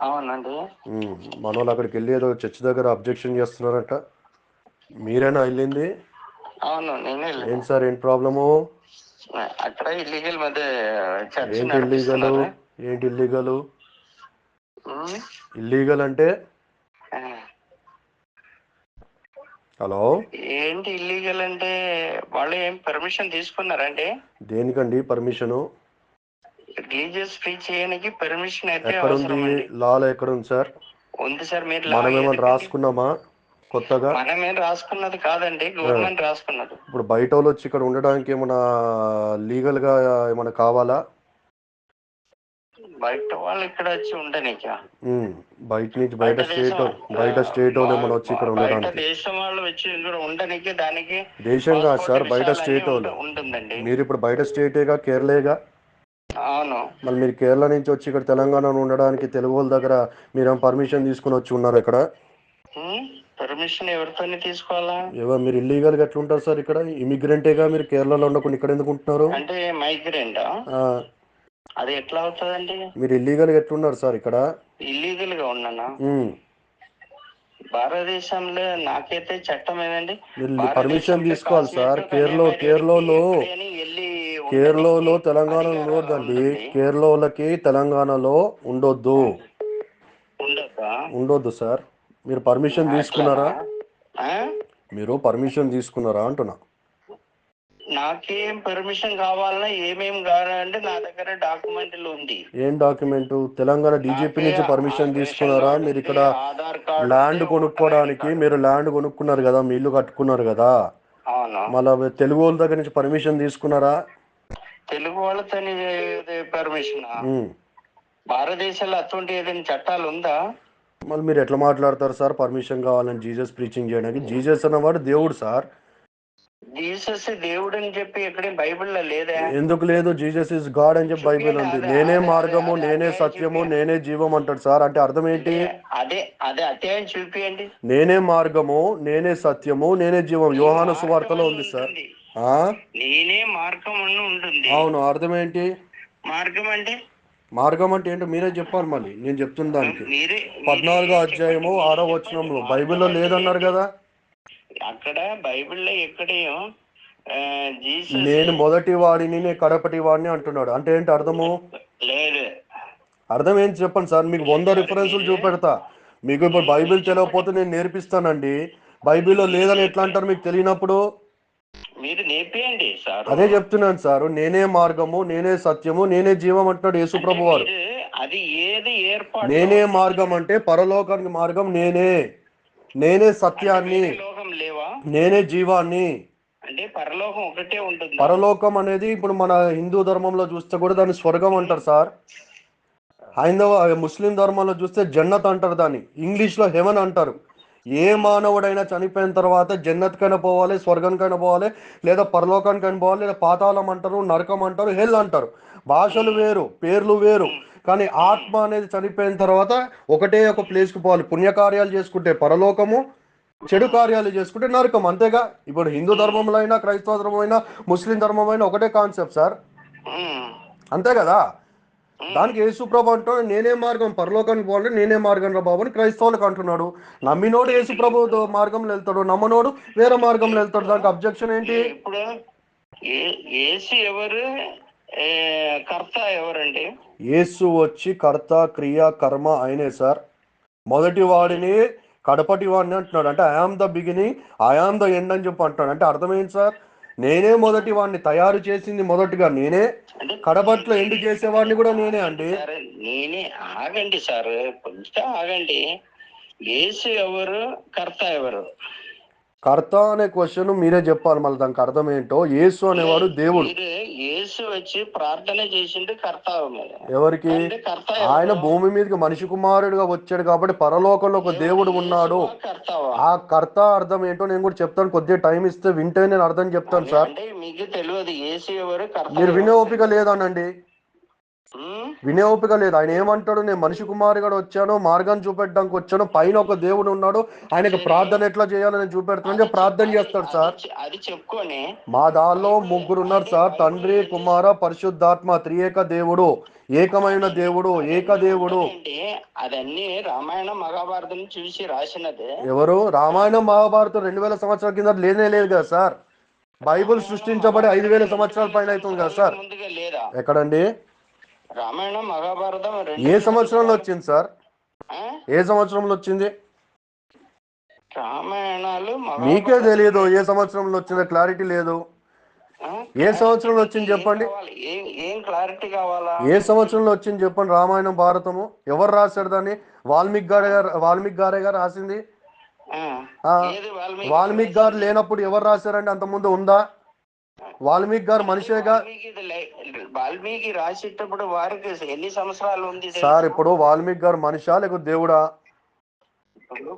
అవునండి. ఉమ్, మన వాళ్ళు అక్కడికి వెళ్ళి ఏదో చర్చ్ దగ్గర అబ్జెక్షన్ చేస్తున్నారంట. మీరేనా వెళ్ళింది? అవును నేనే. ఏంటి సార్ ఏంటి ప్రాబ్లము? అక్కడ ఇల్లీగల్ మధ్య ఏంటి ఇల్లీగలు ఏంటి ఇల్లీగలు ఇల్లీగల్ అంటే? హలో? ఏంటి ఇల్లీగల్ అంటే వాళ్ళు ఏం పర్మిషన్ తీసుకున్నారండి? దేనికండి పర్మిషను రిలీజియస్ ఫ్రీ చేయడానికి పర్మిషన్ అయితే అవసరం అండి లాలో ఎక్కడుంది సార్? ఉంది సార్ మీరు మనం ఏమైనా? రాసుకున్నామా? కొత్తగా? మనమేం రాసుకున్నది కాదండి గవర్నమెంట్ రాసుకున్నది. ఇప్పుడు బయట వాళ్ళు వచ్చి ఇక్కడ ఉండడానికి ఏమైనా లీగల్గా ఏమైనా కావాలా? బయట వాళ్ళు ఇక్కడ వచ్చి ఉండనిక. బయట నుంచి బయట స్టేట్ బయట స్టేట్ వాళ్ళు ఏమైనా వచ్చి ఇక్కడ ఉండడానికి. దేశం వాళ్ళు వచ్చి ఇక్కడ ఉండనికి దానికి దేశం కాదు సార్ బయట స్టేట్ వాళ్ళు. ఉంట- ఉంటుందండి. మీరు ఇప్పుడు బయట స్టేటేగా కేరళేగా? అవును. మళ్ళీ మీరు కేరళ నుంచి వచ్చి ఇక్కడ తెలంగాణలో ఉండడానికి తెలుగు వాళ్ళ దగ్గర మీరేం పర్మిషన్ తీసుకుని వచ్చి ఉన్నారు ఇక్కడ? పర్మిషన్ ఎవరితో తీసుకోవాలా? ఎవరు మీరు ఇల్లీగల్గా ఎట్లా ఉంటారు సార్ ఇక్కడ? ఇమిగ్రెంటేగా మీరు కేరళలో ఉండకుండా ఇక్కడ ఎందుకు ఉంటున్నారు? అంటే మైగ్రెంట్ అది ఎట్లా అవుతుందండి? మీరు ఇల్లీగల్గా ఎట్లున్నారు సార్ ఇక్కడ? ఇల్లీగల్గా ఉన్నానా? భారతదేశంలో నాకైతే చట్టం భారతదేశంలో పర్మిషన్ తీసుకోవాలి సార్. కేరళ కేరళలో వెళ్ళి కేరళలో తెలంగాణలో ఉండొద్దండి ఉంటుంది. కేరళ వాళ్ళకి తెలంగాణలో ఉండొద్దు. ఉండదా ఉండొద్దు సార్. మీరు పర్మిషన్ తీసుకున్నారా? మీరు పర్మిషన్ తీసుకున్నారా అంటున్నా. నాకేం పర్మిషన్ కావాలన్నా ఏమేం కావాలంటే నా దగ్గర డాక్యుమెంట్లు ఉంది. ఏం డాక్యుమెంట్? తెలంగాణ డీజీపీ నుంచి పర్మిషన్ తీసుకున్నారా? మీరు ఇక్కడ ల్యాండ్ కొనుక్కోవడానికి మీరు ల్యాండ్ కొనుక్కున్నారు కదా మీ ఇల్లు కట్టుకున్నారు కదా. మళ్ళీ తెలుగు వాళ్ళ దగ్గర నుంచి పర్మిషన్ తీసుకున్నారా? తెలుగు వాళ్ళతో పర్మిషన్. భారతదేశంలో అటువంటి ఏదైనా చట్టాలు ఉందా? మళ్ళీ మీరు ఎట్లా మాట్లాడతారు సార్? పర్మిషన్ కావాలని జీసస్ ప్రీచింగ్ చేయడానికి. జీసస్ అన్నవాడు దేవుడు సార్. జీసస్ దేవుడు అని చెప్పి ఎక్కడేం బైబిల్లో లేదా? ఎందుకు లేదు? జీసస్ ఇస్ గాడ్ అని చెప్పి బైబిల్ ఉంది. నేనే మార్గము నేనే సత్యము నేనే జీవం అంటాడు సార్. అంటే అర్థం ఏంటి? అదే అదే అధ్యాయం చూపియండి. నేనే మార్గము నేనే సత్యము నేనే జీవం. యోహాను సువార్తలో ఉంది సార్. నేనే మార్గం అని ఉంటుంది. అవును అర్థం ఏంటి? మార్గం అంటే? మార్గం అంటే ఏంటో మీరే చెప్పాలి మళ్ళీ. నేను చెప్తున్న దానికి. పద్నాలుగో అధ్యాయము ఆరో వచనంలో. బైబిల్లో లేదన్నారు కదా? అక్కడ బైబిల్లో ఎక్కడేమో నేను మొదటి వాడిని నేను కడపటి వాడిని అంటున్నాడు. అంటే ఏంటి అర్థము? లేదు. అర్థం ఏంటి చెప్పండి సార్? మీకు వంద రిఫరెన్సులు చూపెడతా. మీకు ఇప్పుడు బైబిల్ తెలియకపోతే నేను నేర్పిస్తానండి. బైబిల్లో లేదని ఎట్లా అంటారు మీకు తెలియనప్పుడు? మీరు నేర్పియండి సార్. అదే చెప్తున్నాను సార్ నేనే మార్గము నేనే సత్యము నేనే జీవం అంటున్నాడు యేసు ప్రభు వారు అది ఏది ఏర్పాటు నేనే మార్గం అంటే పరలోకానికి మార్గం నేనే. నేనే సత్యాన్ని వేరే లోకం లేవా? నేనే జీవాన్ని. అంటే పరలోకం ఒకటే ఉంటుంది? పరలోకం అనేది ఇప్పుడు మన హిందూ ధర్మంలో చూస్తే కూడా దాన్ని స్వర్గం అంటారు సార్. హైందవ ముస్లిం ధర్మంలో చూస్తే జన్నత్ అంటారు దాన్ని. ఇంగ్లీష్లో హెవెన్ అంటారు. ఏ మానవుడైనా చనిపోయిన తర్వాత జన్నత్కైనా పోవాలి స్వర్గానికైనా పోవాలి లేదా పరలోకానికైనా పోవాలి లేదా పాతాళం అంటారు నరకం అంటారు హెల్ అంటారు. భాషలు వేరు పేర్లు వేరు. కానీ ఆత్మ అనేది చనిపోయిన తర్వాత ఒకటే ఒక ప్లేస్కి పోవాలి. పుణ్యకార్యాలు చేసుకుంటే పరలోకము చెడు కార్యాలు చేసుకుంటే నరకం అంతేగా? ఇప్పుడు హిందూ ధర్మంలో అయినా క్రైస్తవ ధర్మం అయినా ముస్లిం ధర్మం అయినా ఒకటే కాన్సెప్ట్ సార్. అంతే కదా? దానికి యేసుప్రభు అంటాడు నేనే మార్గం పరలోకానికి పోవాలంటే నేనే మార్గం రా బాబు అని క్రైస్తవులకు అంటున్నాడు. నమ్మినోడు యేసుప్రభు మార్గంలో వెళ్తాడు నమ్మనోడు వేరే మార్గంలో వెళ్తాడు. దానికి అబ్జెక్షన్ ఏంటి? ఇప్పుడు ఏసు ఎవరు? కర్త ఎవరండి? యేసు వచ్చి కర్త క్రియ కర్మ అయినే సార్. మొదటి వాడిని కడపటి వాడిని అంటున్నాడు. అంటే I am the beginning I am the end అని చెప్పి అంటున్నాడు. అంటే అర్థం ఏంటి సార్? నేనే మొదటి వాడిని తయారు చేసింది మొదటిగా నేనే. కడపట్లో ఎండు చేసేవాడిని కూడా నేనే అండి. సరే నేనే ఆగండి సార్ కొంచెం ఆగండి. ఏసు ఎవరు కర్త ఎవరు? కర్త అనే క్వశ్చన్ మీరే చెప్పాలి మళ్ళీ దానికి అర్థం ఏంటో. యేసు అనేవాడు దేవుడు. యేసు వచ్చి ప్రార్థన చేసిండు కర్త ఎవరికి? ఆయన భూమి మీదకి మనిషి కుమారుడిగా వచ్చాడు కాబట్టి పరలోకంలో ఒక దేవుడు ఉన్నాడు. కర్తవా? ఆ కర్త అర్థం ఏంటో నేను కూడా చెప్తాను. కొద్దిగా టైం ఇస్తే వింటే నేను అర్థం చెప్తాను సార్. మీకు తెలియదు ఏసు ఎవరు మీరు వినే? ఓపిక లేదనండి? వినే ఓపిక లేదు. ఆయన ఏమంటాడు? నేను మనిషి కుమారుగా వచ్చాను మార్గం చూపెట్టడానికి వచ్చాను పైన ఒక దేవుడు ఉన్నాడు ఆయనకు ప్రార్థన ఎట్లా చేయాలని చూపెడతానని చెప్పి ప్రార్థన చేస్తాడు సార్. అది- చెప్పుకొని మా దానిలో ముగ్గురు ఉన్నారు సార్. తండ్రి కుమార పరిశుద్ధాత్మ త్రియేక దేవుడు ఏకమైన దేవుడు ఏకదేవుడు అంటే అదన్నీ రామాయణం మహాభారతం చూసి రాసినది. ఎవరు? రామాయణం మహాభారతం రెండు వేల సంవత్సరాల కింద లేనే లేదు కదా సార్. బైబుల్ సృష్టించబడి ఐదు వేల సంవత్సరాల పైన అవుతుంది కదా సార్. ఎక్కడండి? రామాయణం మహాభారతం ఏ సంవత్సరంలో వచ్చింది సార్? ఏ సంవత్సరంలో వచ్చింది? రామాయణాలు మీకే తెలియదు ఏ సంవత్సరంలో వచ్చిందో క్లారిటీ లేదు? ఏ సంవత్సరంలో వచ్చింది చెప్పండి? ఏం క్లారిటీ కావాలా? ఏ సంవత్సరంలో వచ్చింది చెప్పండి రామాయణం భారతము? ఎవరు రాశారు దాన్ని? వాల్మీకి గారే గారు వాల్మీకి గారే గారు రాసింది? వాల్మీకి గారు లేనప్పుడు ఎవరు రాశారండి? అంత ముందు ఉందా? వాల్మీకి గారు మనిషేగా వాల్మీకి రాసేటప్పుడు వారికి ఎన్ని సంవత్సరాలు ఉంది? సార్ ఇప్పుడు వాల్మీకి గారు మనిషా లేకపోతే దేవుడా?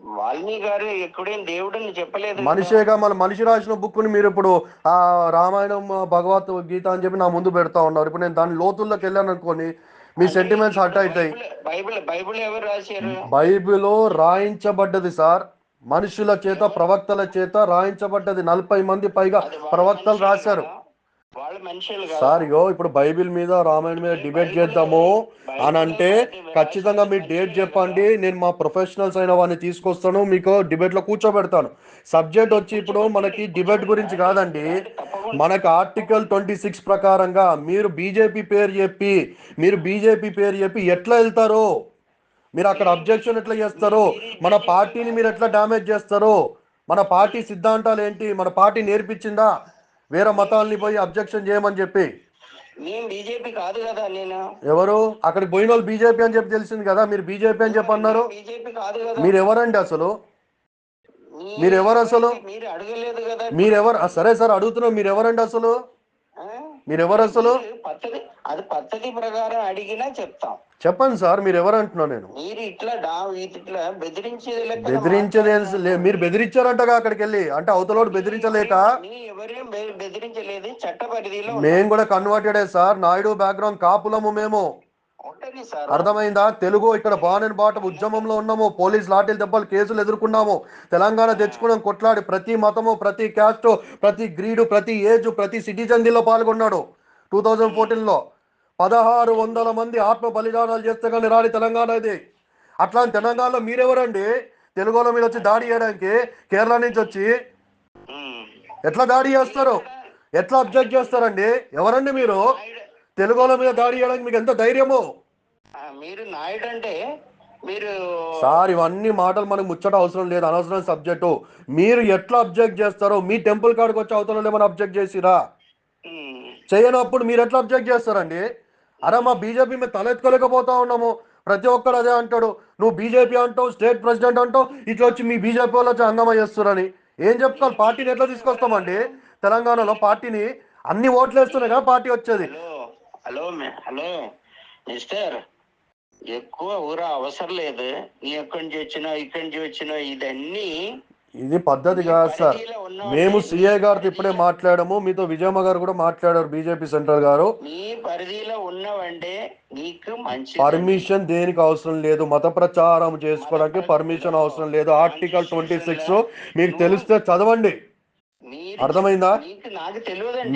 వాల్మీకి గారు ఎక్కడేం దేవుడని చెప్పలేదు. మనిషేగా మన మనిషి రాసిన బుక్ని మీరు ఇప్పుడు ఆ రామాయణం భగవత్ గీత అని చెప్పి నా ముందు పెడతా ఉన్నారు. ఇప్పుడు నేను దాని లోతుల్లోకి వెళ్ళాను అనుకోని మీ సెంటిమెంట్స్ హర్ట్ అవుతాయి. బైబిల్- బైబిల్ బైబిల్ ఎవరు రాశారు? బైబిలో రాయించబడ్డది సార్. మనుషుల చేత ప్రవక్తల చేత రాయించబడ్డది. నలభై మంది పైగా ప్రవక్తలు రాశారు. సార్ ఇగో ఇప్పుడు బైబిల్ మీద రామాయణం మీద డిబేట్ చేద్దాము అని అంటే ఖచ్చితంగా మీరు డేట్ చెప్పండి. నేను మా ప్రొఫెషనల్స్ అయిన వాడిని తీసుకొస్తాను. మీకు డిబేట్లో కూర్చోబెడతాను. సబ్జెక్ట్ వచ్చి ఇప్పుడు మనకి డిబేట్ గురించి కాదండి. మనకు ఆర్టికల్ ట్వంటీ సిక్స్ ప్రకారంగా మీరు బీజేపీ పేరు చెప్పి మీరు బీజేపీ పేరు చెప్పి ఎట్లా వెళ్తారో మీరు అక్కడ అబ్జెక్షన్ ఎట్లా చేస్తారో మన పార్టీని మీరు ఎట్లా డ్యామేజ్ చేస్తారో మన పార్టీ సిద్ధాంతాలు ఏంటి మన పార్టీ నేర్పించిందా వేరే మతాలని పోయి అబ్జెక్షన్ చేయమని చెప్పి. నేను బీజేపీ కాదు కదా నేను. ఎవరు? అక్కడికి పోయిన వాళ్ళు బీజేపీ అని చెప్పి తెలిసింది కదా మీరు బీజేపీ అని చెప్పి అన్నారు. బీజేపీ కాదు కదా. మీరు ఎవరండి అసలు? మీరు ఎవరు అసలు? మీరు అడగలేదు కదా. మీరెవరు ఆ, సరే సార్ అడుగుతున్నాం మీరు ఎవరండి అసలు? మీరు ఎవరు అసలు పద్ధతి అది పద్ధతి ప్రకారం అడిగినా చెప్తాం. చెప్పండి సార్ మీరు ఎవరు అంటున్నా నేను? మీరు ఇట్లా డా ఇట్లా బెదిరించేది బెదిరించేది మీరు బెదిరించారంటగా అక్కడికి వెళ్ళి అంటే అవతలోడు బెదిరించలేక? ఎవరేం బెదిరించలేదు చట్ట పరిధిలో మేము కూడా కన్వర్టెడే సార్ నాయుడు బ్యాక్గ్రౌండ్ కాపులము మేము. అర్థమైందా? తెలుగు ఇక్కడ బాణన్ బాట ఉద్యమంలో ఉన్నాము. పోలీస్ లాఠీలు దెబ్బలు కేసులు ఎదుర్కొన్నాము. తెలంగాణ తెచ్చుకున్నాం కొట్లాడి ప్రతి మతము ప్రతి క్యాస్ట్ ప్రతి గ్రీడు ప్రతి ఏజ్ ప్రతి సిటిజన్ దీనిలో పాల్గొన్నాడు. టూ థౌజండ్ ఫోర్టీన్లో పదహారు వందల మంది ఆత్మ బలిదానాలు చేస్తే కానీ రాని తెలంగాణ ఇది. అట్లాంటి తెలంగాణలో మీరెవరండి? తెలుగు వాళ్ళ మీద వచ్చి దాడి చేయడానికి కేరళ నుంచి వచ్చి. ఎట్లా దాడి చేస్తారు? ఎట్లా అబ్జెక్ట్ చేస్తారండి? ఎవరండి మీరు? తెలుగు వాళ్ళ మీద దాడి చేయడానికి మీకు ఎంత ధైర్యము? మీరు నాయుడు అంటే మీరు సార్ ఇవన్నీ మాటలు మనకు ముచ్చట అవసరం లేదు అనవసరం సబ్జెక్టు. మీరు ఎట్లా అబ్జెక్ట్ చేస్తారో మీ టెంపుల్ కాడికి వచ్చి అవతల ఏమైనా అబ్జెక్ట్ చేసిరా. చేయనప్పుడు మీరు ఎట్లా అబ్జెక్ట్ చేస్తారండి? అరే మా బీజేపీ మేము తలెత్తుకోలేకపోతా ఉన్నాము. ప్రతి ఒక్కడు అదే అంటాడు. నువ్వు బీజేపీ అంటావు స్టేట్ ప్రెసిడెంట్ అంటావు ఇట్లా వచ్చి మీ బీజేపీ వాళ్ళు వచ్చి హంగామా చేస్తారని ఏం చెప్తాను పార్టీని ఎట్లా తీసుకొస్తామండి? తెలంగాణలో పార్టీని అన్ని ఓట్లు వేస్తున్నాయి కదా పార్టీ వచ్చేది. Hello hello. మిస్టర్ ఎక్కువ ఊర అవసరం లేదు. నీ ఎక్కడి నుంచి వచ్చినావు ఇక్కడి నుంచి వచ్చినావు ఇదన్నీ ఇది పద్ధతి కాదు సార్. మేము సిఏ గారితో ఇప్పుడే మాట్లాడాము. మీతో విజయమ్మ గారు కూడా మాట్లాడారు బీజేపీ సెంట్రల్ గారు. పరిధిలో ఉన్నవంటే నీకు మంచి పర్మిషన్ దేనికి అవసరం లేదు? మత ప్రచారం చేసుకోవడానికి పర్మిషన్ అవసరం లేదు. ఆర్టికల్ ట్వంటీ సిక్స్ మీకు తెలిస్తే చదవండి. అర్థమైందా?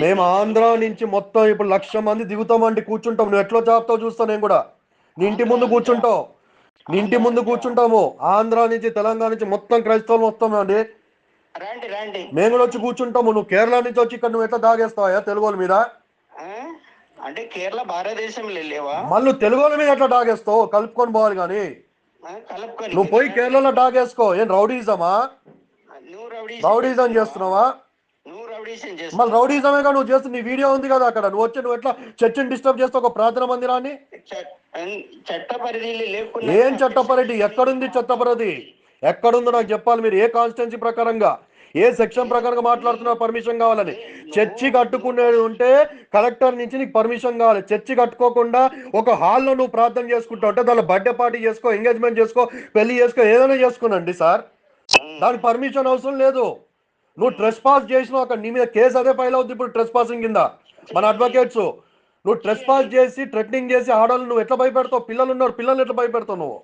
మేము ఆంధ్ర నుంచి మొత్తం ఇప్పుడు లక్ష మంది దిగుతామండి కూర్చుంటాం. నువ్వు ఎట్లా జాబ్తావు చూస్తా నేను కూడా. నీ ఇంటి ముందు కూర్చుంటావు. నీ ఇంటి ముందు కూర్చుంటాము. ఆంధ్ర నుంచి తెలంగాణ నుంచి మొత్తం క్రైస్తవులు వస్తామండి మేము కూడా వచ్చి కూర్చుంటాము. నువ్వు కేరళ నుంచి వచ్చి ఇక్కడ నువ్వు ఎట్లా దాగేస్తావా తెలుగు వాళ్ళ మీద? అంటే కేరళ భారతదేశంలో లేవా? మళ్ళీ తెలుగు వాళ్ళ మీద ఎట్లా దాగేస్తావు? కలుపుకొని పోవాలి కానీ. నువ్వు పోయి కేరళలో డాగేసుకో ఏం రౌడీజమా? రౌడీజం చేస్తున్నావా? మళ్ళీ రౌడీజమేగా నువ్వు చేస్తున్న నీ వీడియో ఉంది కదా అక్కడ. నువ్వు వచ్చి నువ్వు ఎట్లా చర్చిని డిస్టర్బ్ చేస్తావు ఒక ప్రార్థన మందిరాన్ని? ఏం చట్టపరిధి? ఎక్కడుంది చట్టపరిధి? ఎక్కడుందో నాకు చెప్పాలి మీరు. ఏ కాన్స్టిట్యున్సీ ప్రకారంగా? ఏ సెక్షన్ ప్రకారంగా మాట్లాడుతున్నారు పర్మిషన్ కావాలని. చర్చి కట్టుకునేది ఉంటే కలెక్టర్ నుంచి నీకు పర్మిషన్ కావాలి. చర్చి కట్టుకోకుండా ఒక హాల్లో నువ్వు ప్రార్థన చేసుకుంటావు అంటే దానిలో బర్త్డే పార్టీ చేసుకో ఎంగేజ్మెంట్ చేసుకో పెళ్ళి చేసుకో ఏదైనా చేసుకోనండి సార్. దానికి పర్మిషన్ అవసరం లేదు. నువ్వు ట్రెస్ పాస్ చేసినావు అక్కడ నీ మీద కేసు అదే ఫైల్ అవుతుంది ఇప్పుడు ట్రెస్ పాసింగ్ కింద. మన అడ్వకేట్స్ నువ్వు ట్రెస్ పాస్ చేసి థ్రెటనింగ్ చేసి ఆడవాళ్ళు నువ్వు ఎట్లా భయపెడతావు? పిల్లలు ఉన్నారు పిల్లలు ఎట్లా భయపెడతావు నువ్వు?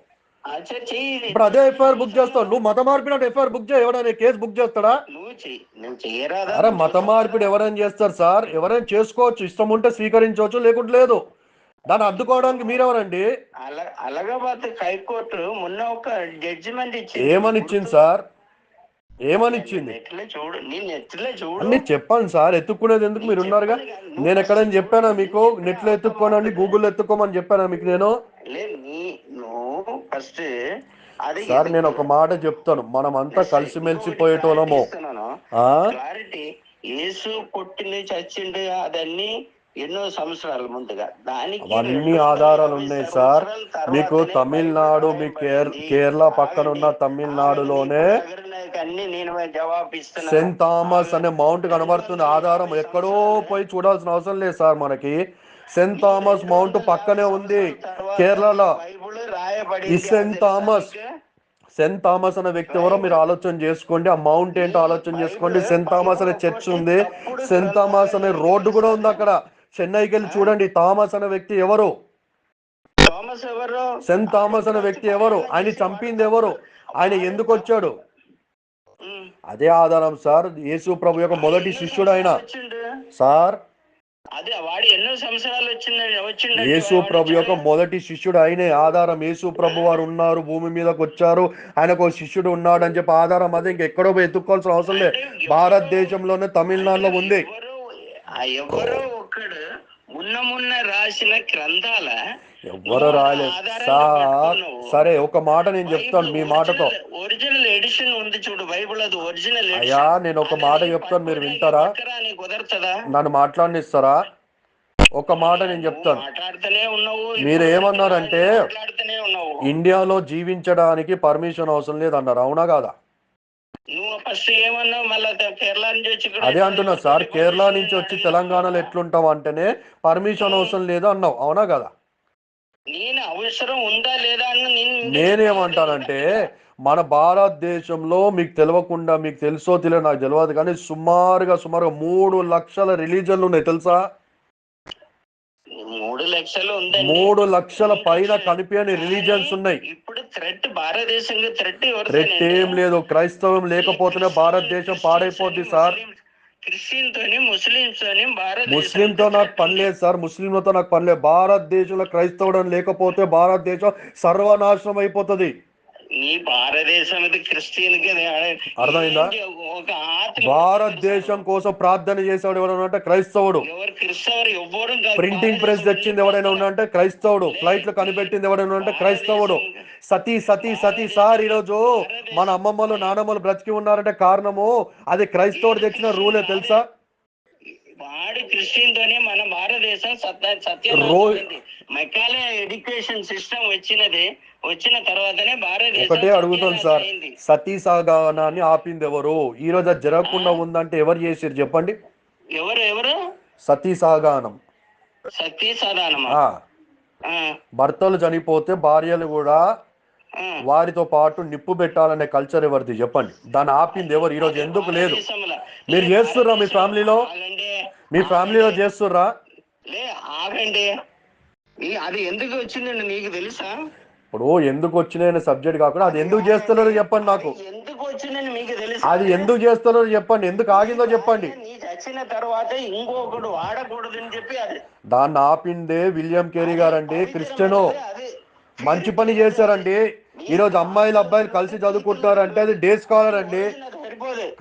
ఇప్పుడు అదే ఎఫ్ఐఆర్ బుక్ చేస్తావు. నువ్వు మత మార్పిడి ఎఫ్ఐఆర్ బుక్ చేయ ఎవడైనా కేసు బుక్ చేస్తాడా? అరే మత మార్పిడి ఎవరైనా చేస్తారు సార్. ఎవరైనా చేసుకోవచ్చు. ఇష్టం ఉంటే స్వీకరించవచ్చు లేకుంటే లేదు. దాన్ని అడ్డుకోవడానికి మీరెవరండి? అల అలహాబాద్ హైకోర్టు మొన్న ఒక జడ్జిమెంట్ ఇచ్చింది. ఏమని ఇచ్చింది సార్? ఏమని ఇచ్చింది? నెట్లో చూడు నీ నెట్లో చూడు? అన్ని చెప్పండి సార్ ఎత్తుక్కునేది ఎందుకు మీరు ఉన్నారుగా? నేను ఎక్కడైనా చెప్పానా మీకు? నెట్లో ఎత్తుక్కోనండి గూగుల్లో ఎత్తుక్కోమని చెప్పానా మీకు నేను? ఫస్ట్ అది సార్ నేను ఒక మాట చెప్తాను. మనం అంతా కలిసిమెలిసి పోయేటోళ్ళము. ఆ? క్లారిటీ యేసు పుట్టింది చచ్చిండు అదన్నీ ఎన్నో సంవత్సరాల ముందుగా. దానికి అవన్నీ ఆధారాలు ఉన్నాయి సార్. మీకు తమిళనాడు మీ. కేరళ పక్కన ఉన్న. తమిళనాడులోనే నాయకు అన్ని నేను జవాబు సెయింట్ థామస్ అనే మౌంట్ కనబడుతుంది ఆధారం ఎక్కడో పోయి చూడాల్సిన అవసరం లేదు సార్ మనకి. సెయింట్ థామస్ మౌంట్ పక్కనే ఉంది కేరళలో. ఈ సెయింట్ థామస్ సెయింట్ థామస్ అనే వ్యక్తి ఎవరో మీరు ఆలోచన చేసుకోండి ఆ మౌంట్ ఏంటో ఆలోచన చేసుకోండి. సెయింట్ థామస్ అనే చర్చ్ ఉంది సెయింట్ థామస్ అనే రోడ్డు కూడా ఉంది అక్కడ. చెన్నైకి వెళ్ళి చూడండి థామస్ అనే వ్యక్తి ఎవరు? సెయింట్ థామస్ అనే వ్యక్తి ఎవరు? ఆయన చంపింది ఎవరు? ఆయన ఎందుకు వచ్చాడు. అదే ఆధారం సార్. యేసు ప్రభు యొక్క మొదటి శిష్యుడు ఆయన సార్. యేసు ప్రభు యొక్క మొదటి శిష్యుడు ఆయనే ఆధారం. యేసు ప్రభు వారు ఉన్నారు భూమి మీదకి వచ్చారు. ఆయనకు ఒక శిష్యుడు ఉన్నాడు అని చెప్పి ఆధారం అదే. ఇంకెక్కడో పోయి ఎత్తుక్కోవాల్సిన అవసరం లేదు. భారతదేశంలోనే తమిళనాడులో ఉంది. ఎవరో మున్న మున్న రాసిన గ్రంథాల ఎవ్వరు రాలేదు సార్ సరే ఒక మాట నేను చెప్తాను మీ మాటతో. ఒరిజినల్ ఎడిషన్ ఉంది చూడు బైబిల్ అది ఒరిజినల్ అయ్యా నేను ఒక మాట చెప్తాను మీరు వింటారా? నన్ను మాట్లాడనిస్తారా? ఒక మాట నేను చెప్తాను. మీరు ఏమన్నారంటే ఇండియాలో జీవించడానికి పర్మిషన్ అవసరం లేదు అన్నారు అవునా కాదా? అదే అంటున్నా సార్ కేరళ నుంచి వచ్చి తెలంగాణలో ఎట్లుంటాం అంటేనే పర్మిషన్ అవసరం లేదు అన్నావు అవునా కదా? నేను అవసరం ఉందా లేదా అని నేనేమంటానంటే మన భారతదేశంలో మీకు తెలియకుండా మీకు తెలుసో తెలియదు నాకు తెలియదు కానీ సుమారుగా సుమారుగా మూడు లక్షల రిలీజన్లు ఉన్నాయి తెలుసా? మూడు లక్షలు ఉందండి. మూడు లక్షల పైన కనిపించని రిలీజన్స్ ఉన్నాయి. ఇప్పుడు థ్రెట్ థ్రెట్ ఎవరు రెట్ ఏం లేదు క్రైస్తవం లేకపోతేనే భారతదేశం పాడైపోద్ది సార్. తోని భారతదేశం ముస్లింతో నాకు పని లేదు సార్. ముస్లింలతో నాకు పని లేదు. భారతదేశంలో క్రైస్తవుడం లేకపోతే భారతదేశం సర్వనాశనం అయిపోతుంది. భారతదేశం అర్థమైందా? ఒక భారతదేశం కోసం ప్రార్థన చేసేవాడు ఎవరైనా అంటే క్రైస్తవుడు. ప్రింటింగ్ ప్రెస్ తెచ్చింది ఎవడైనా ఉన్నంటే క్రైస్తవుడు. ఫ్లైట్లు కనిపెట్టింది ఎవడైనా ఉంటే క్రైస్తవుడు. సతీ సతీ సతీ సార్ ఈరోజు మన అమ్మమ్మలు నానమ్మలు బ్రతికి ఉన్నారంటే కారణము అది క్రైస్తవుడు తెచ్చిన రూలే తెలుసా? వాడు క్రిస్టియన్ తోనే మన భారతదేశం సత్య మెకాలే ఎడ్యుకేషన్ సిస్టమ్ వచ్చినది వచ్చిన తర్వాతనే భారతదేశం ఒకటే అడుగుతాను సార్. సతీ సాగానాన్ని ఆపింది ఎవరు? ఈ రోజు అది జరగకుండా ఉందంటే ఎవరు చేసారు చెప్పండి? ఎవరు ఎవరు? సతీ సాగానం. సతీ ఆ, భర్తలు చనిపోతే భార్యలు కూడా. వారితో పాటు నిప్పు పెట్టాలనే కల్చర్ ఎవరిది? చెప్పండి. దాన్ని ఆపింది ఎవరు? ఈరోజు ఎందుకు లేదు? మీరు చేస్తుర్రా మీ ఫ్యామిలీలో. మీ ఫ్యామిలీలో చేస్తుర్రా? ఆగండి. అది ఎందుకు వచ్చిందండి నీకు తెలుసా? ఇప్పుడు ఎందుకు వచ్చిన సబ్జెక్ట్ కాకుండా అది ఎందుకు చేస్తున్నారో చెప్పండి నాకు. ఎందుకు వచ్చిందని మీకు తెలుసా? అది ఎందుకు చేస్తున్నారో చెప్పండి. ఎందుకు ఆగిందో చెప్పండి. చచ్చిన తర్వాత ఇంకొకడు వాడకూడదని చెప్పి అది. దాన్ని ఆపిందే విలియం కేరీ గారండి క్రిస్టియను. మంచి పని చేశారండి. ఈరోజు అమ్మాయిలు అబ్బాయిలు కలిసి చదువుకుంటారంటే అది డే స్కాలర్ అండి.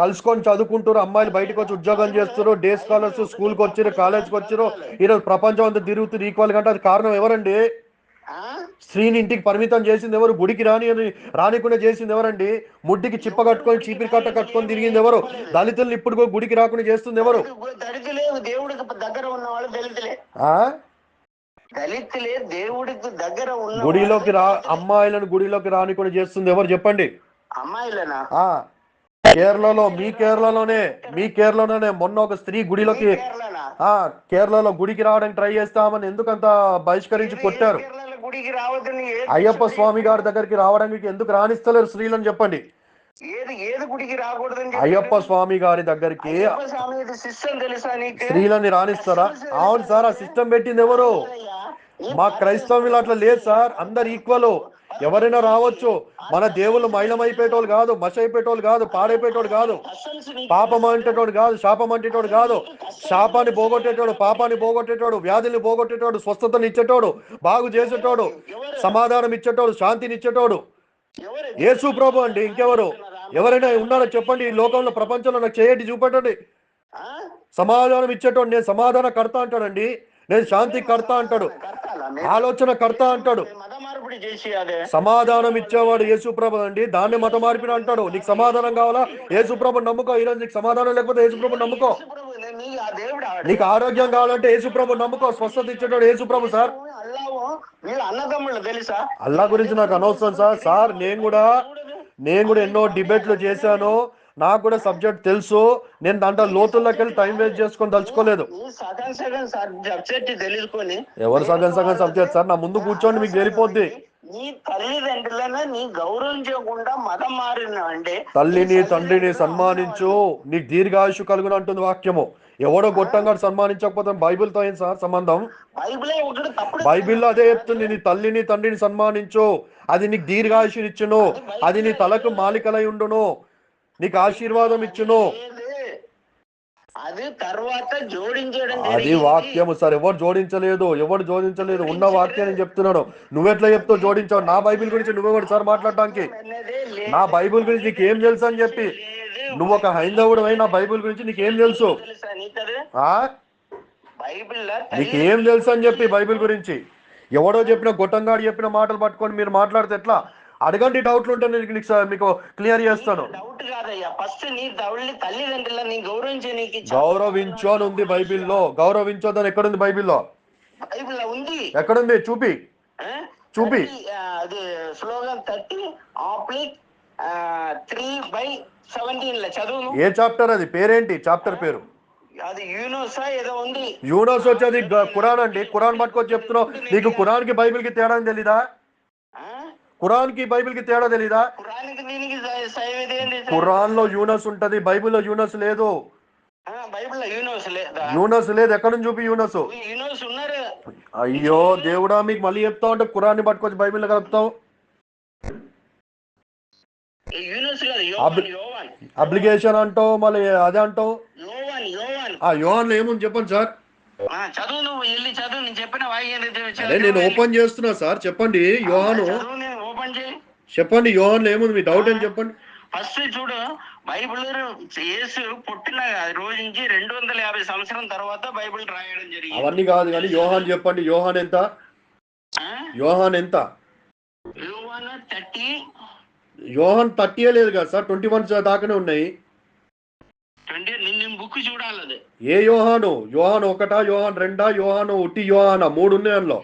కలుసుకొని చదువుకుంటారు అమ్మాయిలు బయటకు వచ్చి ఉద్యోగం చేస్తారు డే స్కాలర్స్ స్కూల్కి వచ్చారు కాలేజ్కి వచ్చారు ఈరోజు ప్రపంచం అంతా తిరుగుతున్నారు ఈక్వల్ అంటే అది కారణం ఎవరండి? స్త్రీని ఇంటికి పరిమితం చేసింది ఎవరు? గుడికి రాని అని రానికుండా చేసింది ఎవరండి? ముడ్డికి చిప్ప కట్టుకొని చీపిరి కట్ట కట్టుకొని తిరిగింది ఎవరు? దళితుల్ని ఇప్పుడు గుడికి రాకుండా చేస్తుంది ఎవరు? దళితులే దేవుడికి దగ్గర ఉన్న వాళ్ళు దళితులే. దళితులే దేవుడికి దగ్గర ఉన్న గుడిలోకి రా అమ్మాయిలను గుడిలోకి రానికుండా చేస్తుంది ఎవరు చెప్పండి? అమ్మాయిలనా? కేరళలో మీ కేరళలోనే మీ కేరళలోనే మొన్న ఒక స్త్రీ గుడిలోకి కేరళలో గుడికి రావడానికి ట్రై చేస్తామని ఎందుకంత బహిష్కరించి కొట్టారు? అయ్యప్ప స్వామి గారి దగ్గరికి రావడానికి ఎందుకు రాణిస్తలేరు స్త్రీలను చెప్పండి? అయ్యప్ప స్వామి గారి దగ్గరికి స్త్రీలని రాణిస్తారా? అవును సార్ ఆ సిస్టమ్ పెట్టింది ఎవరు? మా క్రైస్తవులు అట్లా లేదు సార్. అందరు ఈక్వల్. ఎవరైనా రావచ్చు. మన దేవుళ్ళు మైలమైపోయేటోళ్ళు కాదు మష అయిపోయేటోళ్ళు కాదు పాడైపోయేటోడు కాదు. పాపం అంటేటోడు కాదు శాపం అంటేటోడు కాదు. శాపాన్ని పోగొట్టేటోడు పాపాన్ని పోగొట్టేటోడు వ్యాధిని పోగొట్టేటోడు స్వస్థతని ఇచ్చేటోడు బాగు చేసేటోడు సమాధానం ఇచ్చేటోడు శాంతిని ఇచ్చేటోడు. యేసు ప్రభు అండి ఇంకెవరు? ఎవరైనా ఉన్నారో చెప్పండి ఈ లోకంలో ప్రపంచంలో నాకు చేయండి చూపెట్టండి? సమాధానం ఇచ్చేటోడు నేను సమాధాన కర్త అంటాడండి. నేను శాంతి కర్త అంటాడు. ఆలోచన కర్త అంటాడు. సమాధానం ఇచ్చేవాడు యేసుప్రభు అండి. దాన్ని మత మార్పిడి అంటాడు. నీకు సమాధానం కావాలా? యేసుప్రభు నమ్ముకో. ఈరోజు నీకు సమాధానం లేకపోతే యేసుప్రభు నమ్ముకో. నీకు ఆరోగ్యం కావాలంటే యేసుప్రభు నమ్ముకో. స్వస్థత ఇచ్చేటాడు యేసుప్రభు సార్. తెలుసా అల్లా గురించి నాకు అనవసరం సార్. సార్ నేను కూడా నేను కూడా ఎన్నో డిబేట్లు చేశాను. నాకు కూడా సబ్జెక్ట్ తెలుసు. నేను దాంట్లో లోతుల్లోకి వెళ్ళి టైం వేస్ట్ చేసుకొని తలుచుకోలేదు. ఎవరు సగం సగం సబ్జెక్ట్? సార్ నా ముందు కూర్చోండి మీకు వెళ్ళిపోద్ది నీ తల్లిదండ్రులను నీ గౌరవించకుండా మతం మారిన అంటే తల్లిని తండ్రిని సన్మానించు. నీకు దీర్ఘాయుషు కలుగును అంటుంది వాక్యము. ఎవడో గొట్టంగా సన్మానించకపోతే బైబిల్తో ఏం సార్ సంబంధం? బైబిల్లో అదే చెప్తుంది నీ తల్లిని తండ్రిని సన్మానించు. అది నీకు దీర్ఘాయుషునిచ్చును. అది నీ తలకు మాలికలై ఉండును. నీకు ఆశీర్వాదం ఇచ్చును? అది తర్వాత జోడించడం అది. వాక్యము సార్ ఎవరు జోడించలేదు ఎవరు జోడించలేదు ఉన్న వాక్యాన్ని చెప్తున్నాను. నువ్వెట్లా చెప్తావు జోడించావు? నా బైబిల్ గురించి నువ్వెవడు సార్ మాట్లాడటానికి. నా బైబిల్ గురించి నీకు ఏం తెలుసు అని చెప్పి. నువ్వు ఒక హైందవుడు నా బైబిల్ గురించి నీకేం తెలుసు? తెలుసా నీకు ఏం తెలుసు అని చెప్పి బైబిల్ గురించి. ఎవడో చెప్పిన గొట్టంగాడు చెప్పిన మాటలు పట్టుకొని మీరు మాట్లాడితే ఎట్లా? అడగండి డౌట్లు ఉంటే నేను మీకు క్లియర్ చేస్తాను. డౌట్ కాదయ్యా. ఫస్ట్ నీ తల్లి తల్లిదండ్రులను నీ గౌరవించే నీకు గౌరవించు అని ఉంది బైబిల్లో. గౌరవించొద్దని ఎక్కడుంది బైబిల్లో? బైబిల్లో ఉంది. ఎక్కడుంది? చూపి? చూపి. అది స్లోగన్ థర్టీ ఆప్లిక్ త్రీ బై సెవెంటీన్ చదువు ఏ చాప్టర్ అది? పేరేంటి? చాప్టర్ పేరు. అది యూనోసా ఏదో ఉంది. యూనోస్ వచ్చేది ఖురాన్ అండి. ఖురాన్ పట్టుకొని చెప్తున్నావు. నీకు ఖురాన్కి బైబిల్కి తేడా అని తెలీదా? ఖురాన్కి బైబిల్కి తేడా తెలీదా? ఖురాన్లో యూనస్ ఉంటది బైబిల్లో యూనస్ లేదు. యూనోస్ లేదా ఎక్కడ నుంచి చూపి యూనస్? అయ్యో దేవుడా మీకు మళ్ళీ చెప్తా ఉంటే ఖురాన్ని పట్టుకొచ్చి బైబిల్ కలుపుతావు. అప్లికేషన్ అంటావు మళ్ళీ అదే అంటావు? యోహాన్లో ఏముంది చెప్పండి సార్? చదువు నువ్వు వెళ్ళి చదువు నేను చెప్పిన నేను ఓపెన్ చేస్తున్నా సార్ చెప్పండి. యోహాను చదువు నేను ఓపెన్ చేయి చెప్పండి యోహాన్లో ఏముంది? మీ డౌట్ ఏంటి చెప్పండి. ఫస్ట్ చూడు బైబిల్ యేసు పుట్టిన రోజు నుంచి రెండు వందల యాభై సంవత్సరం తర్వాత బైబిల్ రాయడం జరిగింది. అవన్నీ కాదు కానీ యోహాన్ చెప్పండి. యోహాన్ ఎంత? యోహాన్ ఎంత? యోవాను థర్టీ. యోహాన్ థర్టీ లేదు కదా సార్ ట్వంటీ వన్ దాకానే ఉన్నాయి. బుక్ చూడాలి ఏ యోహాను? యోహాన్ ఒకటా? యోహాన్ రెండా? యోహాను ఉట్టి యోహానా? మూడు ఉన్నాయి అందులో.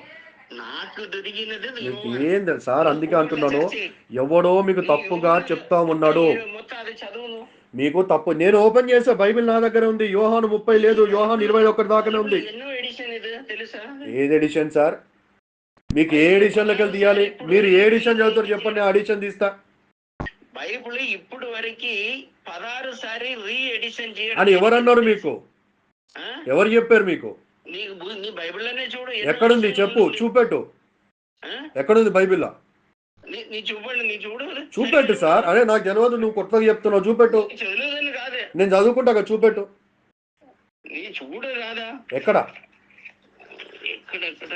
ఏంది సార్? అందుకే అంటున్నాను. ఎవడో మీకు తప్పుగా చెప్తా ఉన్నాడు. మీకు తప్పు. నేను ఓపెన్ చేసా బైబిల్ నా దగ్గర ఉంది. యోహాను ముప్పై లేదు. యోహాన్ ఇరవై ఒకటి దాకానే ఉంది. ఎడిషన్ ఏది ఎడిషన్ సార్? మీకు ఏ ఎడిషన్లోకి వెళ్ళి తీయాలి? మీరు ఏ ఎడిషన్ చదువుతారు చెప్పండి. ఆ ఎడిషన్ తీస్తా. బైబిల్ ఇప్పుడు వరకు పదహారు సారి రీ ఎడిషన్ అని ఎవరన్నారు మీకు? ఎవరు చెప్పారు మీకు? నీకు నీ బైబిల్లోనే చూడు ఎక్కడుంది చెప్పు. చూపెట్టు? ఎక్కడుంది బైబిల్లో? నీ చూపండి నీ చూడు చూపెట్టు సార్. అరే నాకు తెలియదు నువ్వు కొత్తగా చెప్తున్నావు చూపెట్టు. చదువుదని కాదే. నేను చదువుకుంటా కదా, చూపెట్టు. నీ చూడు రాదా? ఎక్కడ? ఎక్కడెక్కడ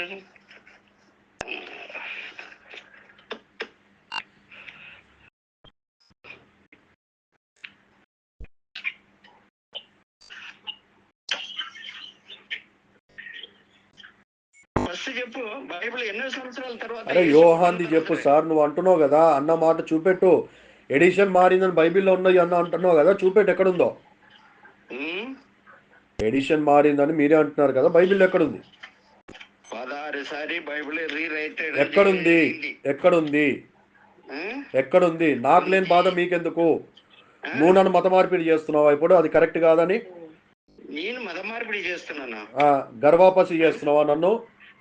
ఫస్ట్ చెప్పు. బైబిల్ ఎన్నో సంవత్సరాల తర్వాత అరే యోహాన్ది చెప్పు సార్ నువ్వు అంటున్నావు కదా అన్న మాట చూపెట్టు. ఎడిషన్ మారిందని బైబిల్లో ఉన్నాయి అన్న అంటున్నావు కదా చూపెట్టు ఎక్కడుందో. ఎడిషన్ మారిందని మీరే అంటున్నారు కదా బైబిల్ ఎక్కడుంది? బైబిల్ రీరైటెడ్ ఎక్కడుంది? ఎక్కడుంది? ఎక్కడుంది? నాకు లేని బాధ మీకెందుకు? నువ్వు నన్ను మత మార్పిడి చేస్తున్నావా ఇప్పుడు? అది కరెక్ట్ కాదని? నేను మత మార్పిడి చేస్తున్నాను గర్వాపసి చేస్తున్నావా నన్ను?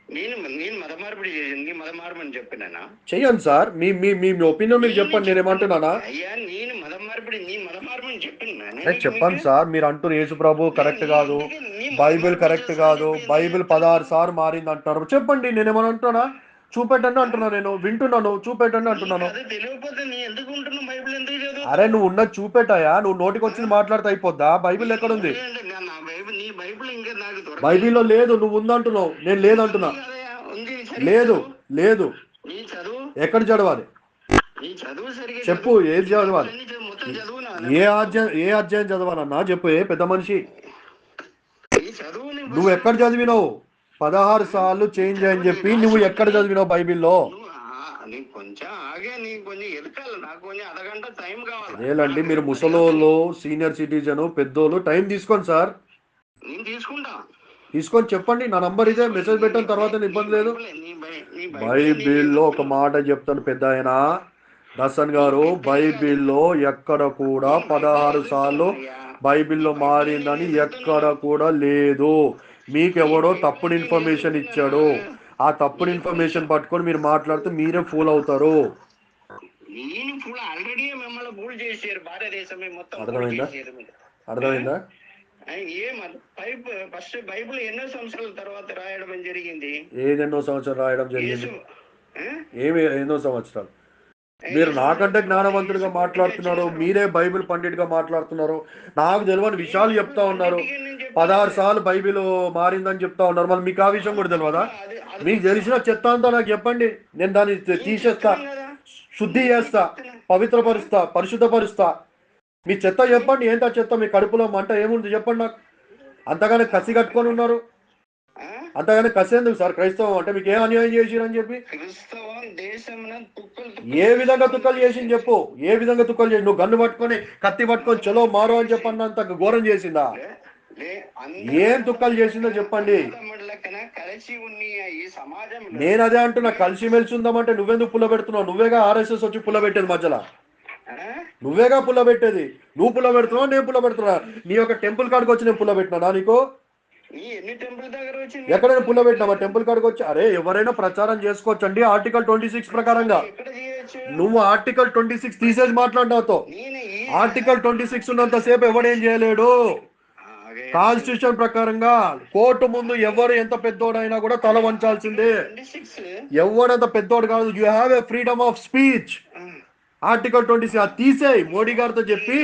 నేను నేను మత మార్పిడి చేసింది మత మార్పని చెప్పినానా? చెయ్యండి సార్. మీ మీ మీ ఒపీనియన్ మీరు చెప్పండి నేను ఏమంటున్నానా అయ్యా నేను మత మార్పిడి నీ మత మార్పని చెప్పినా చెప్పండి సార్. మీరు అంటున్నారు యేసు ప్రభు కరెక్ట్ కాదు. బైబిల్ కరెక్ట్ కాదు. బైబిల్ పదహారు సార్లు మారింది అంటున్నారు. చెప్పండి నేనేమని అంటున్నా? చూపెట్టండి అంటున్నా నేను. వింటున్నాను. చూపెట్టండి అంటున్నాను. అరే నువ్వు ఉన్నది చూపెట్టాయా? నువ్వు నోటికి వచ్చింది మాట్లాడితే అయిపోద్దా? బైబిల్ ఎక్కడుంది? బైబిల్లో లేదు నువ్వు ఉందంటున్నావు. నేను లేదంటున్నా. లేదు. లేదు. ఎక్కడ చదవాలి? చెప్పు. ఏది చదవాలి? ఏ అధ్యాయం ఏ అధ్యాయం చదవాలన్నా చెప్పు ఏ పెద్ద మనిషి? నువ్వు ఎక్కడ చదివినావు? పదహారు సార్లు చేంజ్ అని చెప్పి నువ్వు ఎక్కడ చదివినావు బైబిల్లో? అదేలండి మీరు ముసలోళ్ళు సీనియర్ సిటిజన్ పెద్దోళ్ళు టైం తీసుకోండి సార్. నేను తీసుకుంటా. తీసుకొని చెప్పండి నా నంబర్ ఇదే మెసేజ్ పెట్టిన తర్వాత ఇబ్బంది లేదు. బైబిల్లో ఒక మాట చెప్తాను పెద్ద ఆయన. దర్శన్ గారు బైబిల్లో ఎక్కడ కూడా పదహారు సార్లు బైబిల్లో మారిందని ఎక్కడ కూడా లేదు. మీకెవడో తప్పుడు ఇన్ఫర్మేషన్ ఇచ్చాడు. ఆ తప్పుడు ఇన్ఫర్మేషన్ పట్టుకొని మీరు మాట్లాడితే మీరే ఫూల్ అవుతారు. అర్థమైందా? అర్థమైందా? ఆ, ఏం ఫస్ట్ బైబిల్ ఎన్నో సంవత్సరాల తర్వాత రాయడం జరిగింది. ఏదెన్నో సంవత్సరం రాయడం జరిగింది? ఏమి ఎన్నో సంవత్సరాలు? మీరు నాకంటే జ్ఞానవంతుడిగా మాట్లాడుతున్నారు మీరే బైబిల్ పండిట్గా మాట్లాడుతున్నారు నాకు తెలియని విషయాలు చెప్తా ఉన్నారు. పదహారు సార్లు బైబిల్ మారిందని చెప్తా ఉన్నారు. మళ్ళీ మీకు ఆ విషయం కూడా తెలియదా మీకు తెలిసిన చెత్త అంతా నాకు చెప్పండి. నేను దాన్ని తీసేస్తా. శుద్ధి చేస్తా పవిత్రపరుస్తా పరిశుద్ధపరుస్తా. మీ చెత్త చెప్పండి ఏంటా చెత్త? మీ కడుపులో మంట ఏముంది చెప్పండి నాకు. అంతగానే కసి కట్టుకొని ఉన్నారు? అంతగానే కసి ఎందుకు సార్? క్రైస్తవం అంటే మీకు ఏం అన్యాయం చేసిరని చెప్పి? ఏ విధంగా తుక్కలు చేసింది చెప్పు. ఏ విధంగా తుక్కలు చేసి నువ్వు గన్ను పట్టుకొని కత్తి పట్టుకొని చలో మారో అని చెప్పన్నంత ఘోరం చేసిందా? ఏం తుక్కలు చేసిందో చెప్పండి. కలిసి నేను అదే అంటున్నా కలిసిమెలిసి ఉందామంటే నువ్వెందుకు పుల్ల పెడుతున్నావు నువ్వేగా ఆర్ఎస్ఎస్ వచ్చి పుల్ల పెట్టేది మధ్యలో? నువ్వేగా పుల్ల పెట్టేది నువ్వు పుల్ల పెడుతున్నావు నేను పుల్ల పెడుతున్నా నీ యొక్క టెంపుల్ కాడికి వచ్చి నేను పుల్ల పెట్టినా నీకు ఎక్కడైనా పుల్ల పెట్టినావా టెంపుల్ కాడికి వచ్చి? అరే ఎవరైనా ప్రచారం చేసుకోవచ్చు అండి ఆర్టికల్ ట్వంటీ సిక్స్ ప్రకారంగా. నువ్వు ఆర్టికల్ ట్వంటీ సిక్స్ తీసేసి ఈ ఆర్టికల్ ట్వంటీ సిక్స్ ఉన్నంత సేపు ఎవడేం చేయలేడు. కాన్స్టిట్యూషన్ ప్రకారంగా కోర్టు ముందు ఎవరు ఎంత పెద్దోడైనా కూడా తల వంచాల్సిందే. 26 ఎవడంత పెద్దోడు కాదు you have a freedom of speech. Article twenty six తీసేయ్ తీసేయి మోడీ గారితో చెప్పి.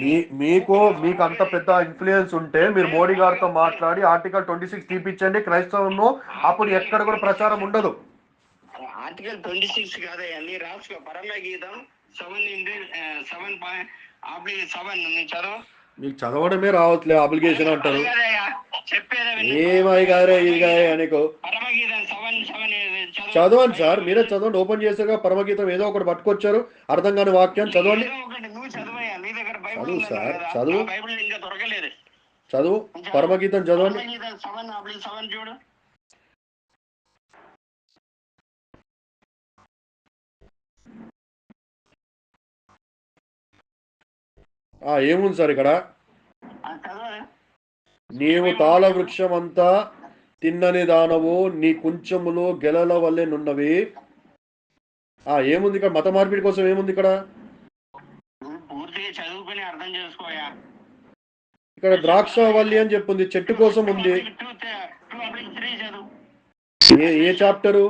నేను మీకు మీకు అంత పెద్ద ఇన్ఫ్లుయెన్స్ ఉంటే మీరు మోడీ గారితో మాట్లాడి ఆర్టికల్ ట్వంటీ సిక్స్ తీపిచ్చండి. క్రైస్తవంలో అప్పుడు ఎక్కడ కూడా ప్రచారం ఉండదు. ఆర్టికల్ ట్వంటీ సిక్స్ కాదయ్యా నీ రాసుకో పరమ గీతం seven into seven point seven చదువు. మీకు చదవడమే రావట్లే అప్లికేషన్ అంటారు. ఏమై గారే ఇది గారే అనుకో చదవండి సార్ మీరే చదవండి ఓపెన్ చేసాక పరమగీతం ఏదో ఒకటి పట్టుకొచ్చారు అర్థం కాని వాక్యం చదవండి చదువు సార్. చదువు. చదువు పరమగీతం చదవండి ఏముంది సార్ ఇక్కడ? నీవు తాళ వృక్షం అంతా తిన్నని దానవు నీ కుంచములు గెలల వల్లే నున్నవి. ఆ ఏముంది ఇక్కడ? మత మార్పిడి కోసం ఏముంది ఇక్కడ? ఇక్కడ ద్రాక్షవల్లి అని చెప్పింది చెట్టు కోసం ఉంది. ఏ ఏ చాప్టరు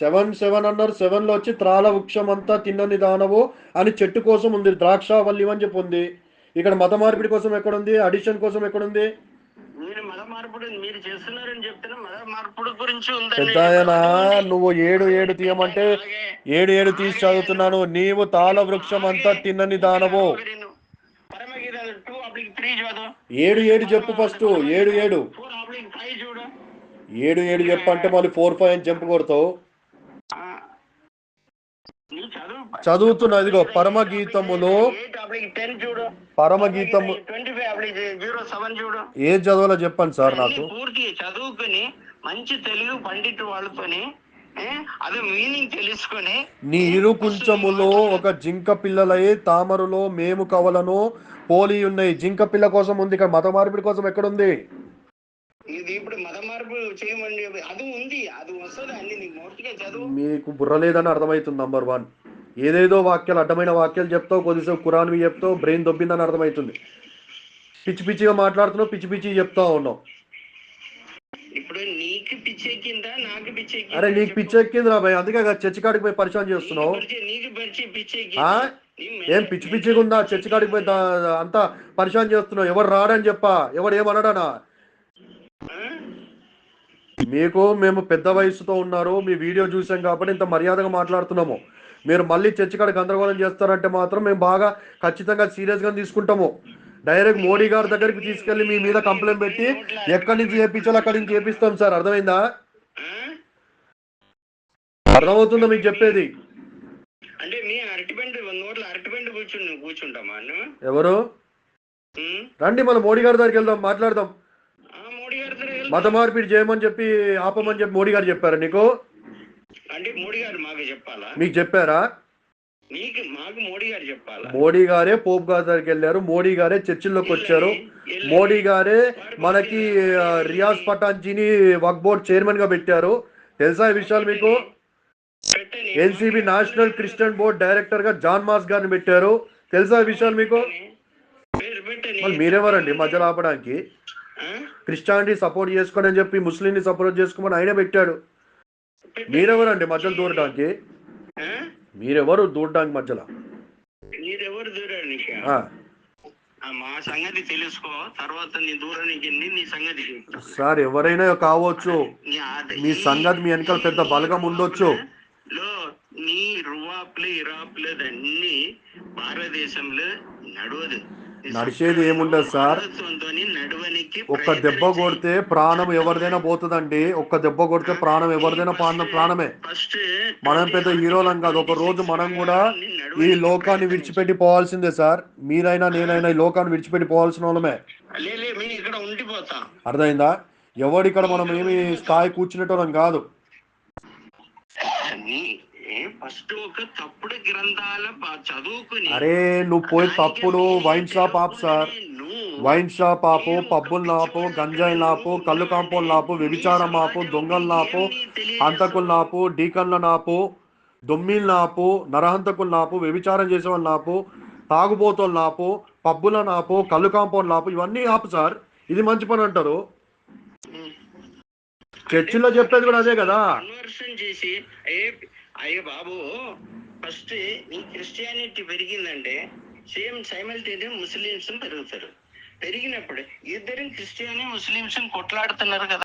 సెవెన్ సెవెన్ అన్నారు. సెవెన్లో వచ్చి త్రాళ వృక్షం అంతా తిన్నని దానవు అని చెట్టు కోసం ఉంది. ద్రాక్షవల్లి అని చెప్పి ఉంది. ఇక్కడ మత మార్పిడి కోసం ఎక్కడుంది? అడిషన్ కోసం ఎక్కడుంది? ఆయనా నువ్వు ఏడు ఏడు తీయమంటే ఏడు ఏడు తీసి చదువుతున్నాను. నీవు తాళ వృక్షం అంతా తిన్నని దానవు ఏడు ఏడు చెప్పు ఫస్ట్ ఏడు ఏడు. ఏడు ఏడు చెప్పు అంటే మళ్ళీ ఫోర్ ఫైవ్ అని జంప్ కొడతావు. చదువుతున్నా ఇదిగో పరమగీతములో పరమగీతము ఆబ్లిక్ జీరో సెవెన్ చూడు. ఏం చదవాలో చెప్పండి సార్ నాకు. చదువుకుని మంచి తెలుగు పండిట్ వాళ్ళతోని అది మీనింగ్ తెలుసుకొని నీ ఇరు కుంచములో ఒక జింక పిల్లలై తామరులో మేము కవలను పోలి ఉన్నాయి జింక పిల్ల కోసం ఉంది ఇక్కడ మత మార్పిడి కోసం ఎక్కడుంది? ఇది ఇప్పుడు మత మార్పు చేయమండి అది ఉంది అది వస్తుంది అన్ని నీకు చదువు. మీకు బుర్ర లేదని అర్థమవుతుంది నంబర్ వన్ ఏదేదో వాక్యాలు అడ్డమైన వాక్యాలు చెప్తావు కొద్దిసేపు కురాన్వి చెప్తావు బ్రెయిన్ దొబ్బిందని అర్థమవుతుంది. పిచ్చి పిచ్చిగా మాట్లాడుతున్నావు పిచ్చి పిచ్చి చెప్తా ఉన్నావు. ఇప్పుడు నీకు పిచ్చెక్కిందా నాకు పిచ్చెక్కిందా అరే నీకు పిచ్చి ఎక్కింది రా భయ్ అందుకే చర్చి కాడికి పోయి పరిచయం చేస్తున్నావు. నీకు? ఏం పిచ్చి పిచ్చిగా ఉందా? చర్చి కాడికి పోయి అంతా పరిచయం చేస్తున్నావు. ఎవరు రాడని చెప్పా ఎవరు ఏమనడానా? మీకు మేము పెద్ద వయసుతో ఉన్నారు మీ వీడియో చూసాం కాబట్టి ఇంత మర్యాదగా మాట్లాడుతున్నాము. మీరు మళ్ళీ చర్చి కాడ గందరగోళం చేస్తారంటే మాత్రం మేము బాగా ఖచ్చితంగా సీరియస్గా తీసుకుంటాము. డైరెక్ట్ మోడీ గారి దగ్గరికి తీసుకెళ్ళి మీ మీద కంప్లైంట్ పెట్టి ఎక్కడి నుంచి చేపించాలో అక్కడి నుంచి చేపిస్తాం సార్. అర్థమైందా? అర్థమవుతుందా మీకు చెప్పేది? అంటే మీ అరటిపండు నోట్లో అరటిపండు కూర్చుని కూర్చుంటామా నువ్వు ఎవరు? రండి మన మోడీ గారి దగ్గరికి వెళ్దాం మాట్లాడదాం ఆ మోడీ గారితో వెళ్దాం. మత మార్పిడి చేయమని చెప్పి ఆపమని చెప్పి మోడీ గారు చెప్పారా నీకు? అంటే మోడీ గారు మాకు చెప్పాలా? మీకు చెప్పారా? మాకు మోడీ గారు చెప్పాలా? మోడీ గారే పోప్ గారి దగ్గరికి వెళ్ళారు మోడీ గారే చర్చిల్లోకి వచ్చారు మోడీ గారే మనకి రియాజ్ పటాన్జీని వక్ బోర్డ్ చైర్మన్గా పెట్టారు. తెలుసా ఈ విషయాలు మీకు? ఎన్సీబీ నేషనల్ క్రిస్టియన్ బోర్డ్ డైరెక్టర్గా జాన్ మాస్ గారిని పెట్టారు. తెలుసా ఈ విషయాలు మీకు? మళ్ళీ మీరెవరండి మధ్యలో ఆపడానికి? క్రిస్టియానిటీ సపోర్ట్ చేసుకోండి అని చెప్పి ముస్లింని సపోర్ట్ చేసుకోమని ఆయనే పెట్టాడు. మీరెవరండి మధ్యలో దూరడానికి? మీరెవరు దూరడానికి మధ్యలో మీరెవరు మా సంగతి తెలుసుకో తర్వాత నీ దూరానికి నీ సంగతి. సార్ ఎవరైనా కావచ్చు మీ సంగతి మీ వెనకాల పెద్ద బలగం ఉండొచ్చు. లో నీ రువాప్లు ఇరాప్లు అన్ని భారతదేశంలో నడవదు నడిచేది ఏముండదు సార్. ఒక్క దెబ్బ కొడితే ప్రాణం ఎవరిదైనా పోతుందండి. ఒక్క దెబ్బ కొడితే ప్రాణం ఎవరిదైనా ప్రాణం ప్రాణమే. మనం పెద్ద హీరోలం కాదు. ఒక రోజు మనం కూడా ఈ లోకాన్ని విడిచిపెట్టి పోవాల్సిందే సార్. మీరైనా నేనైనా ఈ లోకాన్ని విడిచిపెట్టి పోవాల్సిన వాళ్ళమే. ఇక్కడ అర్థమైందా? ఎవడిక్కడ మనం ఏమి స్థాయి కూర్చునేటోళ్ళం కాదు. ఫస్ట్ ఒక తప్పుడు గ్రంథాల చదువుకుని అరే నువ్వు పోయి తప్పుడు వైన్ షాప్ ఆపు సార్. వైన్ షాప్ ఆపు పబ్బులు నాపు గంజాయి నాపు కళ్ళు కాంపౌండ్ నాపు వ్యభిచారం ఆపు దొంగలు నాపు హంతకులు నాపు డీకన్ల నాపు దొమ్మిలు నాపు నరహంతకులు నాపు వ్యభిచారం చేసేవాళ్ళు నాపు తాగుబోతోళ్ళు నాపు పబ్బుల నాపు కళ్ళు కాంపౌండ్ నాపు ఇవన్నీ ఆపు సార్. ఇది మంచి పని అంటారు. చర్చిలో చెప్పేది కూడా అదే కదా. చేసి అయ్యో బాబు ఫస్ట్ నీ క్రిస్టియానిటీ పెరిగిందంటే సేమ్ సైమల్టేనియస్ ముస్లిమ్స్ పెరుగుతారు. పెరిగినప్పుడు ఇద్దరు క్రిస్టియన్ ముస్లిమ్స్ కొట్లాడుతున్నారు కదా.